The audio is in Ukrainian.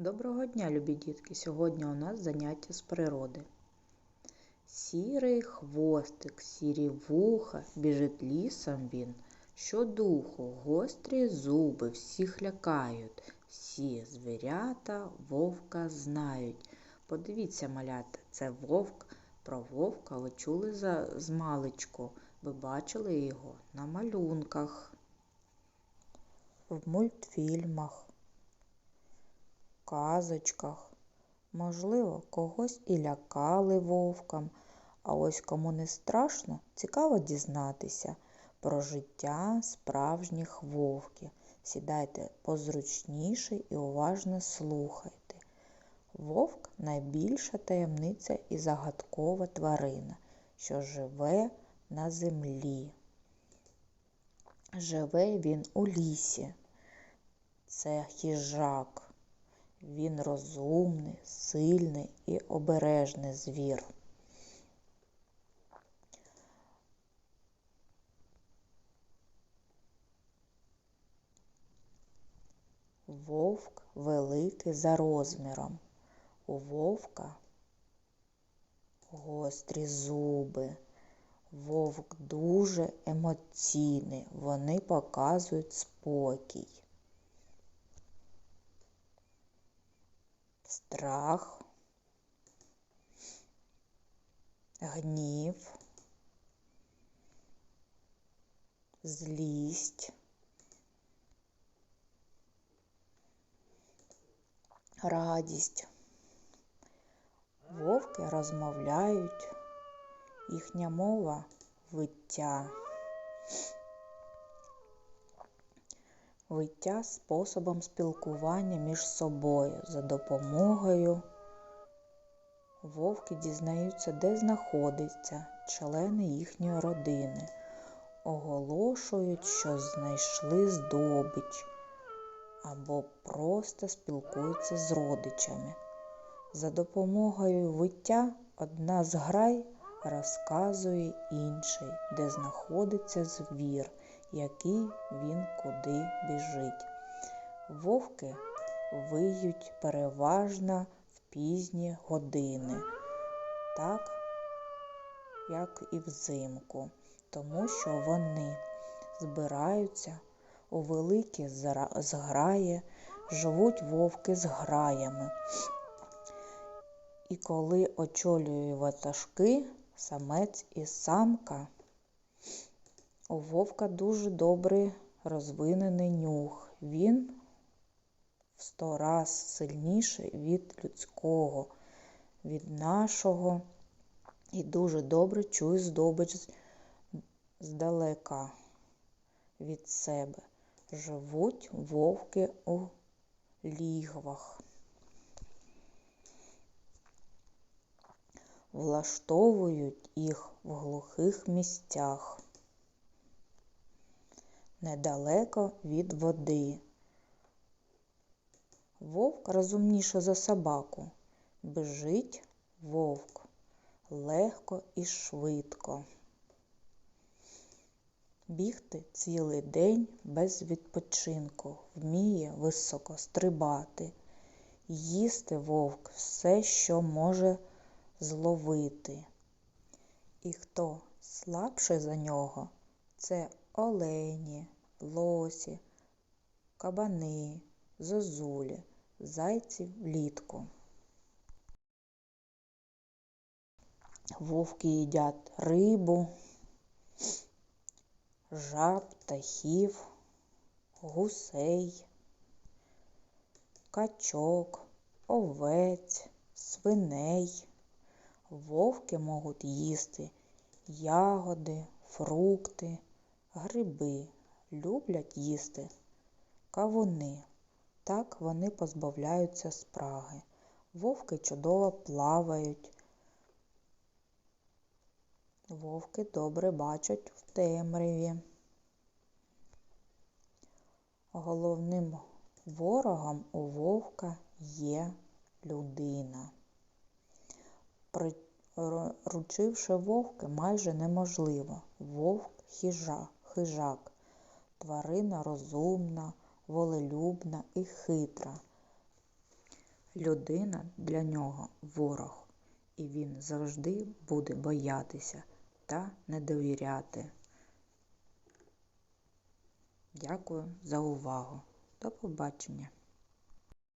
Доброго дня, любі дітки! Сьогодні у нас заняття з природи. Сірий хвостик, сірі вуха, біжить лісом він. Щодуху гострі зуби всіх лякають, всі звірята вовка знають. Подивіться, малята, це вовк. Про вовка ви чули за змалечку. Ви бачили його на малюнках, в мультфільмах казочках. Можливо, когось і лякали вовком, а ось кому не страшно, цікаво дізнатися про життя справжніх вовків. Сідайте позручніше і уважно слухайте. Вовк найбільша таємниця і загадкова тварина, що живе на землі. Живе він у лісі. Це хижак. Він розумний, сильний і обережний звір. Вовк великий за розміром. У вовка гострі зуби. Вовк дуже емоційний, вони показують спокій. Страх, гнів, злість, радість. Вовки розмовляють, їхня мова виття. Виття способом спілкування між собою за допомогою. Вовки дізнаються, де знаходяться члени їхньої родини, оголошують, що знайшли здобич або просто спілкуються з родичами. За допомогою виття одна з грай розказує інший, де знаходиться звір який він куди біжить. Вовки виють переважно в пізні години, так як і взимку, тому що вони збираються у великі зграї, живуть вовки з граями. І коли очолює ватажки самець і самка. У вовка дуже добрий розвинений нюх. Він в сто раз сильніший від людського, від нашого і дуже добре чує здобич здалека від себе. Живуть вовки у лігвах. Влаштовують їх в глухих місцях недалеко від води. Вовк розумніше за собаку. Бежить вовк легко і швидко. Бігти цілий день без відпочинку, вміє високо стрибати, їсти вовк все, що може зловити. І хто слабший за нього, це олені, лосі, кабани, зозулі, зайці влітку. Вовки їдять рибу, жаб, птахів, гусей, качок, овець, свиней. Вовки можуть їсти ягоди, фрукти, гриби, люблять їсти кавуни. Так вони позбавляються спраги. Вовки чудово плавають. Вовки добре бачать в темряві. Головним ворогом у вовка є людина. Приручивши вовки майже неможливо. Вовк хижа хижак, тварина розумна, волелюбна і хитра. Людина для нього ворог, і він завжди буде боятися та не довіряти. Дякую за увагу. До побачення!